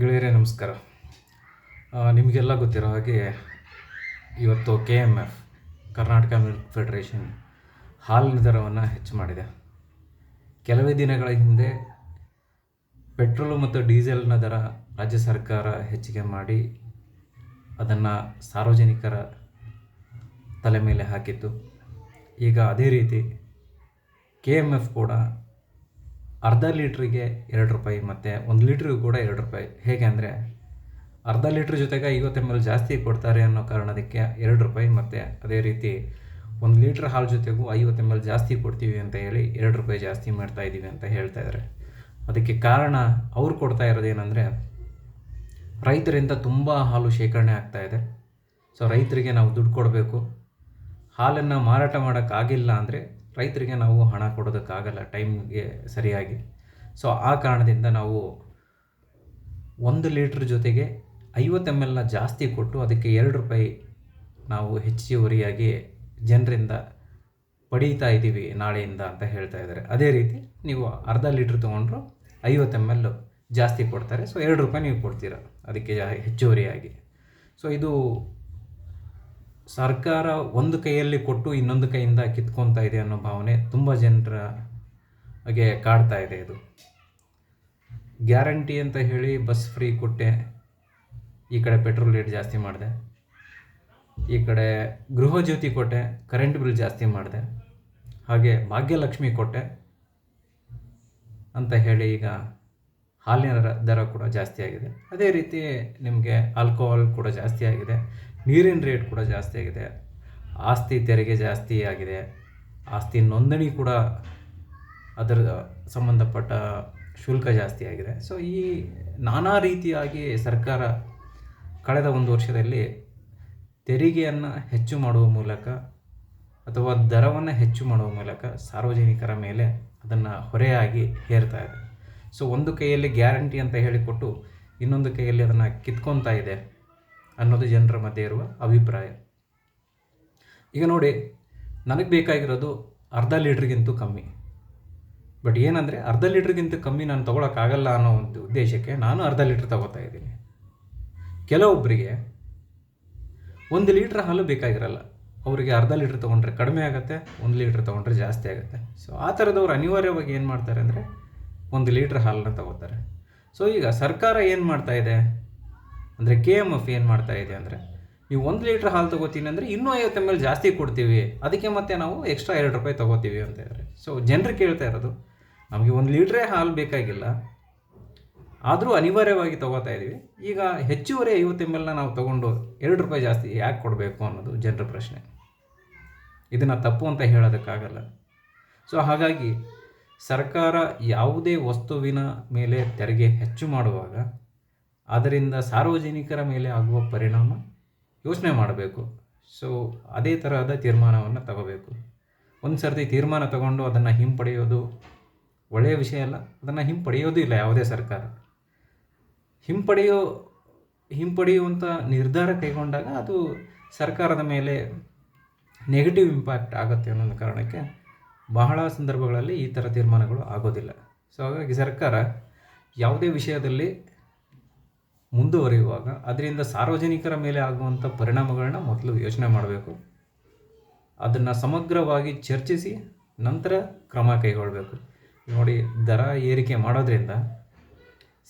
ಗೆಳೆಯರೇ, ನಮಸ್ಕಾರ. ನಿಮಗೆಲ್ಲ ಗೊತ್ತಿರೋ ಹಾಗೆ ಇವತ್ತು K M F Karnataka milk federation ಹಾಲಿನ ದರವನ್ನು ಹೆಚ್ಚು ಮಾಡಿದೆ. ಕೆಲವೇ ದಿನಗಳ ಹಿಂದೆ ಪೆಟ್ರೋಲು ಮತ್ತು ಡೀಸೆಲ್ನ ದರ ರಾಜ್ಯ ಸರ್ಕಾರ ಹೆಚ್ಚಿಗೆ ಮಾಡಿ ಅದನ್ನು ಸಾರ್ವಜನಿಕರ ತಲೆ ಮೇಲೆ ಹಾಕಿತ್ತು. ಈಗ ಅದೇ ರೀತಿ ಕೆ ಎಂ ಎಫ್ ಕೂಡ ಅರ್ಧ ಲೀಟ್ರಿಗೆ ಎರಡು ರೂಪಾಯಿ ಮತ್ತು ಒಂದು ಲೀಟ್ರಿಗೂ ಕೂಡ ಎರಡು ರೂಪಾಯಿ. ಹೇಗೆ ಅಂದರೆ ಅರ್ಧ ಲೀಟ್ರ್ ಜೊತೆಗೆ ಐವತ್ತು ಎಂ ಎಲ್ ಜಾಸ್ತಿ ಕೊಡ್ತಾರೆ ಅನ್ನೋ ಕಾರಣದಕ್ಕೆ ಎರಡು ರೂಪಾಯಿ ಮತ್ತು ಅದೇ ರೀತಿ ಒಂದು ಲೀಟ್ರ್ ಹಾಲು ಜೊತೆಗೂ ಐವತ್ತು ಎಂ ಎಲ್ ಜಾಸ್ತಿ ಕೊಡ್ತೀವಿ ಅಂತ ಹೇಳಿ ಎರಡು ರೂಪಾಯಿ ಜಾಸ್ತಿ ಮಾಡ್ತಾ ಇದ್ದೀವಿ ಅಂತ ಹೇಳ್ತಾ ಇದ್ದಾರೆ. ಅದಕ್ಕೆ ಕಾರಣ ಅವ್ರು ಕೊಡ್ತಾ ಇರೋದೇನೆಂದರೆ ರೈತರಿಂದ ತುಂಬ ಹಾಲು ಶೇಖರಣೆ ಆಗ್ತಾಯಿದೆ ಸೊ ರೈತರಿಗೆ ನಾವು ದುಡ್ಡು ಕೊಡಬೇಕು. ಹಾಲನ್ನು ಮಾರಾಟ ಮಾಡೋಕ್ಕಾಗಿಲ್ಲ ಅಂದರೆ ರೈತರಿಗೆ ನಾವು ಹಣ ಕೊಡೋದಕ್ಕಾಗಲ್ಲ, ಟೈಮ್ಗೆ ಸರಿಯಾಗಿ. ಸೊ ಆ ಕಾರಣದಿಂದ ನಾವು ಒಂದು ಲೀಟ್ರ್ ಜೊತೆಗೆ ಐವತ್ತು ಎಂ ಎಲ್ನ ಜಾಸ್ತಿ ಕೊಟ್ಟು ಅದಕ್ಕೆ ಎರಡು ರೂಪಾಯಿ ನಾವು ಹೆಚ್ಚುವರಿಯಾಗಿ ಜನರಿಂದ ಪಡೀತಾ ಇದ್ದೀವಿ ನಾಳೆಯಿಂದ ಅಂತ ಹೇಳ್ತಾ ಇದ್ದಾರೆ. ಅದೇ ರೀತಿ ನೀವು ಅರ್ಧ ಲೀಟ್ರ್ ತೊಗೊಂಡ್ರು ಐವತ್ತು ಎಂ ಎಲ್ ಜಾಸ್ತಿ ಕೊಡ್ತಾರೆ. ಸೊ ಎರಡು ರೂಪಾಯಿ ನೀವು ಕೊಡ್ತೀರ ಅದಕ್ಕೆ ಹೆಚ್ಚುವರಿಯಾಗಿ. ಸೊ ಇದು ಸರ್ಕಾರ ಒಂದು ಕೈಯಲ್ಲಿ ಕೊಟ್ಟು ಇನ್ನೊಂದು ಕೈಯಿಂದ ಕಿತ್ಕೊತಾ ಇದೆ ಅನ್ನೋ ಭಾವನೆ ತುಂಬ ಜನರ ಹಾಗೆ ಕಾಡ್ತಾ ಇದೆ ಇದು. ಗ್ಯಾರಂಟಿ ಅಂತ ಹೇಳಿ ಬಸ್ ಫ್ರೀ ಕೊಟ್ಟೆ. ಈ ಕಡೆ ಪೆಟ್ರೋಲ್ ರೇಟ್ ಜಾಸ್ತಿ ಮಾಡಿದೆ. ಈ ಕಡೆ ಗೃಹ ಜ್ಯೋತಿ ಕೊಟ್ಟೆ, ಕರೆಂಟ್ ಬಿಲ್ ಜಾಸ್ತಿ ಮಾಡಿದೆ. ಹಾಗೆ ಭಾಗ್ಯಲಕ್ಷ್ಮಿ ಕೊಟ್ಟೆ ಅಂತ ಹೇಳಿ ಈಗ ಹಾಲಿನ ದರ ಕೂಡ ಜಾಸ್ತಿ ಆಗಿದೆ. ಅದೇ ರೀತಿ ನಿಮಗೆ ಆಲ್ಕೋಹಾಲ್ ಕೂಡ ಜಾಸ್ತಿ ಆಗಿದೆ. ನೀರಿನ ರೇಟ್ ಕೂಡ ಜಾಸ್ತಿ ಆಗಿದೆ. ಆಸ್ತಿ ತೆರಿಗೆ ಜಾಸ್ತಿ ಆಗಿದೆ. ಆಸ್ತಿ ನೋಂದಣಿ ಕೂಡ ಅದರ ಸಂಬಂಧಪಟ್ಟ ಶುಲ್ಕ ಜಾಸ್ತಿ ಆಗಿದೆ. ಸೊ ಈ ನಾನಾ ರೀತಿಯಾಗಿ ಸರ್ಕಾರ ಕಳೆದ ಒಂದು ವರ್ಷದಲ್ಲಿ ತೆರಿಗೆಯನ್ನು ಹೆಚ್ಚು ಮಾಡುವ ಮೂಲಕ ಅಥವಾ ದರವನ್ನು ಹೆಚ್ಚು ಮಾಡುವ ಮೂಲಕ ಸಾರ್ವಜನಿಕರ ಮೇಲೆ ಅದನ್ನು ಹೊರೆಯಾಗಿ ಹೇರ್ತಾ ಇದೆ. ಸೊ ಒಂದು ಕೈಯಲ್ಲಿ ಗ್ಯಾರಂಟಿ ಅಂತ ಹೇಳಿಕೊಟ್ಟು ಇನ್ನೊಂದು ಕೈಯಲ್ಲಿ ಅದನ್ನು ಕಿತ್ಕೊತಾ ಇದೆ. ಅನ್ನೋದು ಜನರ ಮಧ್ಯೆ ಇರುವ ಅಭಿಪ್ರಾಯ. ಈಗ ನೋಡಿ, ನನಗೆ ಬೇಕಾಗಿರೋದು ಅರ್ಧ ಲೀಟ್ರಿಗಿಂತೂ ಕಮ್ಮಿ. ಬಟ್ ಏನಂದರೆ, ಅರ್ಧ ಲೀಟ್ರಿಗಿಂತ ಕಮ್ಮಿ ನಾನು ತೊಗೊಳಕ್ಕಾಗಲ್ಲ ಅನ್ನೋ ಒಂದು ಉದ್ದೇಶಕ್ಕೆ ನಾನು ಅರ್ಧ ಲೀಟ್ರ್ ತಗೋತಾ ಇದ್ದೀನಿ. ಕೆಲವೊಬ್ಬರಿಗೆ ಒಂದು ಲೀಟ್ರ್ ಹಾಲು ಬೇಕಾಗಿರಲ್ಲ. ಅವರಿಗೆ ಅರ್ಧ ಲೀಟ್ರ್ ತೊಗೊಂಡ್ರೆ ಕಡಿಮೆ ಆಗುತ್ತೆ, ಒಂದು ಲೀಟ್ರ್ ತೊಗೊಂಡ್ರೆ ಜಾಸ್ತಿ ಆಗುತ್ತೆ. ಸೊ ಆ ಥರದವ್ರು ಅನಿವಾರ್ಯವಾಗಿ ಏನು ಮಾಡ್ತಾರೆ ಅಂದರೆ, ಒಂದು ಲೀಟ್ರ್ ಹಾಲನ್ನ ತಗೋತಾರೆ. ಸೊ ಈಗ ಸರ್ಕಾರ ಏನು ಮಾಡ್ತಾ ಇದೆ? ಅಂದರೆ ಕೆ ಎಂ ಎಫ್ ಏನು ಮಾಡ್ತಾ ಇದೆ ಅಂದರೆ, ನೀವು ಒಂದು ಲೀಟ್ರ್ ಹಾಲು ತೊಗೋತೀನಿ ಅಂದರೆ ಇನ್ನೂ ಐವತ್ತು ಎಂ ಎಲ್ ಜಾಸ್ತಿ ಕೊಡ್ತೀವಿ. ಅದಕ್ಕೆ ಮತ್ತೆ ನಾವು ಎಕ್ಸ್ಟ್ರಾ ಎರಡು ರೂಪಾಯಿ ತೊಗೋತೀವಿ ಅಂತ ಹೇಳಿದ್ರೆ ಸೊ ಜನರು ಕೇಳ್ತಾ ಇರೋದು, ನಮಗೆ ಒಂದು ಲೀಟ್ರೇ ಹಾಲು ಬೇಕಾಗಿಲ್ಲ. ಆದರೂ ಅನಿವಾರ್ಯವಾಗಿ ತೊಗೋತಾ ಇದ್ದೀವಿ ಈಗ ಹೆಚ್ಚುವರಿ ಐವತ್ತು ಎಂ ಎಲ್ನ ನಾವು ತೊಗೊಂಡು ಎರಡು ರೂಪಾಯಿ ಜಾಸ್ತಿ ಯಾಕೆ ಕೊಡಬೇಕು ಅನ್ನೋದು ಜನರ ಪ್ರಶ್ನೆ. ಇದನ್ನು ತಪ್ಪು ಅಂತ ಹೇಳೋದಕ್ಕಾಗಲ್ಲ. ಸೊ ಹಾಗಾಗಿ ಸರ್ಕಾರ ಯಾವುದೇ ವಸ್ತುವಿನ ಮೇಲೆ ತೆರಿಗೆ ಹೆಚ್ಚು ಮಾಡುವಾಗ ಅದರಿಂದ ಸಾರ್ವಜನಿಕರ ಮೇಲೆ ಆಗುವ ಪರಿಣಾಮ ಯೋಚನೆ ಮಾಡಬೇಕು. ಸೊ ಅದೇ ತರಹದ ತೀರ್ಮಾನವನ್ನು ತಗೋಬೇಕು. ಒಂದು ಸರ್ತಿ ತೀರ್ಮಾನ ತಗೊಂಡು ಅದನ್ನು ಹಿಂಪಡೆಯೋದು ಒಳ್ಳೆಯ ವಿಷಯ ಅಲ್ಲ, ಅದನ್ನು ಹಿಂಪಡೆಯೋದೂ ಇಲ್ಲ ಯಾವುದೇ ಸರ್ಕಾರ. ಹಿಂಪಡೆಯೋ ಹಿಂಪಡೆಯುವಂಥ ನಿರ್ಧಾರ ಕೈಗೊಂಡಾಗ ಅದು ಸರ್ಕಾರದ ಮೇಲೆ ನೆಗೆಟಿವ್ ಇಂಪ್ಯಾಕ್ಟ್ ಆಗುತ್ತೆ ಅನ್ನೋ ಕಾರಣಕ್ಕೆ ಬಹಳ ಸಂದರ್ಭಗಳಲ್ಲಿ ಈ ಥರ ತೀರ್ಮಾನಗಳು ಆಗೋದಿಲ್ಲ. ಸೊ ಹಾಗಾಗಿ ಸರ್ಕಾರ ಯಾವುದೇ ವಿಷಯದಲ್ಲಿ ಮುಂದುವರಿಯುವಾಗ ಅದರಿಂದ ಸಾರ್ವಜನಿಕರ ಮೇಲೆ ಆಗುವಂಥ ಪರಿಣಾಮಗಳನ್ನ ಮೊದಲು ಯೋಚನೆ ಮಾಡಬೇಕು. ಅದನ್ನು ಸಮಗ್ರವಾಗಿ ಚರ್ಚಿಸಿ ನಂತರ ಕ್ರಮ ಕೈಗೊಳ್ಳಬೇಕು ನೋಡಿ, ದರ ಏರಿಕೆ ಮಾಡೋದ್ರಿಂದ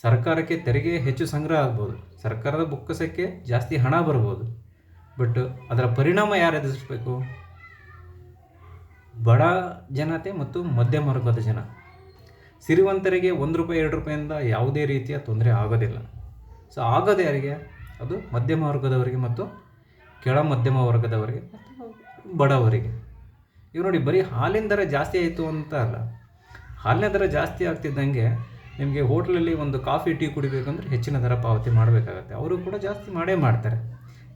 ಸರ್ಕಾರಕ್ಕೆ ತೆರಿಗೆ ಹೆಚ್ಚು ಸಂಗ್ರಹ ಆಗ್ಬೋದು. ಸರ್ಕಾರದ ಬೊಕ್ಕಸಕ್ಕೆ ಜಾಸ್ತಿ ಹಣ ಬರ್ಬೋದು. ಬಟ್ ಅದರ ಪರಿಣಾಮ ಯಾರು ಎದುರಿಸಬೇಕು? ಬಡ ಜನತೆ ಮತ್ತು ಮಧ್ಯಮ ವರ್ಗದ ಜನ. ಸಿರಿವಂತರಿಗೆ ಒಂದು ರೂಪಾಯಿ, ಎರಡು ರೂಪಾಯಿಂದ ಯಾವುದೇ ರೀತಿಯ ತೊಂದರೆ ಆಗೋದಿಲ್ಲ. ಸೊ ಆಗೋದು ಯಾರಿಗೆ? ಅದು ಮಧ್ಯಮ ವರ್ಗದವರಿಗೆ ಮತ್ತು ಕೆಳ ಮಧ್ಯಮ ವರ್ಗದವರಿಗೆ ಬಡವರಿಗೆ. ಈಗ ನೋಡಿ, ಬರೀ ಹಾಲಿನ ದರ ಜಾಸ್ತಿ ಆಯಿತು ಅಂತ ಅಲ್ಲ. ಹಾಲಿನ ದರ ಜಾಸ್ತಿ ಆಗ್ತಿದ್ದಂಗೆ ನಿಮಗೆ ಹೋಟ್ಲಲ್ಲಿ ಒಂದು ಕಾಫಿ, ಟೀ ಕುಡಿಬೇಕಂದ್ರೆ ಹೆಚ್ಚಿನ ದರ ಪಾವತಿ ಮಾಡಬೇಕಾಗತ್ತೆ. ಅವರು ಕೂಡ ಜಾಸ್ತಿ ಮಾಡೇ ಮಾಡ್ತಾರೆ.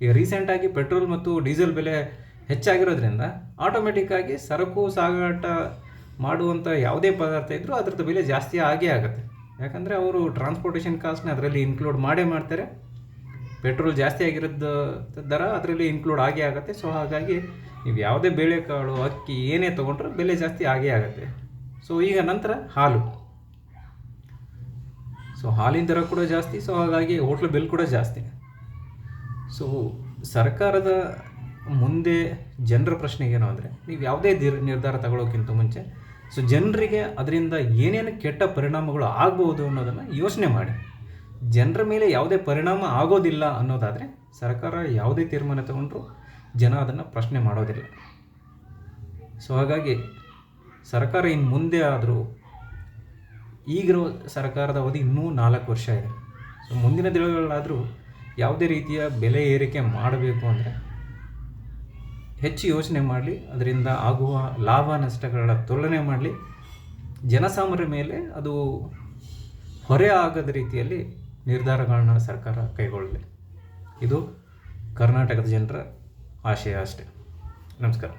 ಈಗ ರೀಸೆಂಟಾಗಿ ಪೆಟ್ರೋಲ್ ಮತ್ತು ಡೀಸೆಲ್ ಬೆಲೆ ಹೆಚ್ಚಾಗಿರೋದ್ರಿಂದ ಆಟೋಮೆಟಿಕ್ಕಾಗಿ ಸರಕು, ಸಾಗಾಟ ಮಾಡುವಂಥ ಯಾವುದೇ ಪದಾರ್ಥ ಇದ್ದರೂ ಅದರದ್ದು ಬೆಲೆ ಜಾಸ್ತಿ ಆಗೇ ಆಗುತ್ತೆ. ಯಾಕಂದರೆ ಅವರು ಟ್ರಾನ್ಸ್ಪೋರ್ಟೇಷನ್ ಕಾಸ್ಟ್ನ ಅದರಲ್ಲಿ ಇನ್ಕ್ಲೂಡ್ ಮಾಡೇ ಮಾಡ್ತಾರೆ. ಪೆಟ್ರೋಲ್ ಜಾಸ್ತಿ ಆಗಿರೋದು ದರ ಅದರಲ್ಲಿ ಇನ್ಕ್ಲೂಡ್ ಆಗೇ ಆಗುತ್ತೆ. ಸೊ ಹಾಗಾಗಿ ನೀವು ಯಾವುದೇ ಬೇಳೆಕಾಳು, ಅಕ್ಕಿ ಏನೇ ತೊಗೊಂಡ್ರೂ ಬೆಲೆ ಜಾಸ್ತಿ ಆಗೇ ಆಗುತ್ತೆ. ಸೊ ಈಗ ನಂತರ ಹಾಲು. ಸೊ ಹಾಲಿನ ದರ ಕೂಡ ಜಾಸ್ತಿ. ಸೊ ಹಾಗಾಗಿ ಹೋಟ್ಲ್ ಬಿಲ್ ಕೂಡ ಜಾಸ್ತಿ. ಸೊ ಸರ್ಕಾರದ ಮುಂದೆ ಜನರ ಪ್ರಶ್ನೆಗೇನು ಅಂದರೆ, ನೀವು ಯಾವುದೇ ನಿರ್ಧಾರ ತಗೊಳ್ಳೋಕ್ಕಿಂತ ಮುಂಚೆ ಸೊ ಜನರಿಗೆ ಅದರಿಂದ ಏನೇನು ಕೆಟ್ಟ ಪರಿಣಾಮಗಳು ಆಗ್ಬೋದು ಅನ್ನೋದನ್ನು ಯೋಚನೆ ಮಾಡಿ. ಜನರ ಮೇಲೆ ಯಾವುದೇ ಪರಿಣಾಮ ಆಗೋದಿಲ್ಲ ಅನ್ನೋದಾದರೆ ಸರ್ಕಾರ ಯಾವುದೇ ತೀರ್ಮಾನ ತಗೊಂಡ್ರೂ ಜನ ಅದನ್ನು ಪ್ರಶ್ನೆ ಮಾಡೋದಿಲ್ಲ. ಸೊ ಹಾಗಾಗಿ ಸರ್ಕಾರ ಇನ್ನು ಮುಂದೆ ಆದರೂ ಈಗಿರೋ ಸರ್ಕಾರದ ಅವಧಿ ಇನ್ನೂ ನಾಲ್ಕು ವರ್ಷ ಇದೆ. ಸೊ ಮುಂದಿನ ದಿನಗಳಾದರೂ ಯಾವುದೇ ರೀತಿಯ ಬೆಲೆ ಏರಿಕೆ ಮಾಡಬೇಕು ಅಂದರೆ ಹೆಚ್ಚು ಯೋಚನೆ ಮಾಡಲಿ, ಅದರಿಂದ ಆಗುವ ಲಾಭ ನಷ್ಟಗಳ ತುಲನೆ ಮಾಡಲಿ. ಜನಸಾಮಾನ್ಯರ ಮೇಲೆ ಅದು ಹೊರೆ ಆಗದ ರೀತಿಯಲ್ಲಿ ನಿರ್ಧಾರಗಳನ್ನ ಸರ್ಕಾರ ಕೈಗೊಳ್ಳಲಿ ಇದು ಕರ್ನಾಟಕದ ಜನರ ಆಶಯ ಅಷ್ಟೆ. ನಮಸ್ಕಾರ.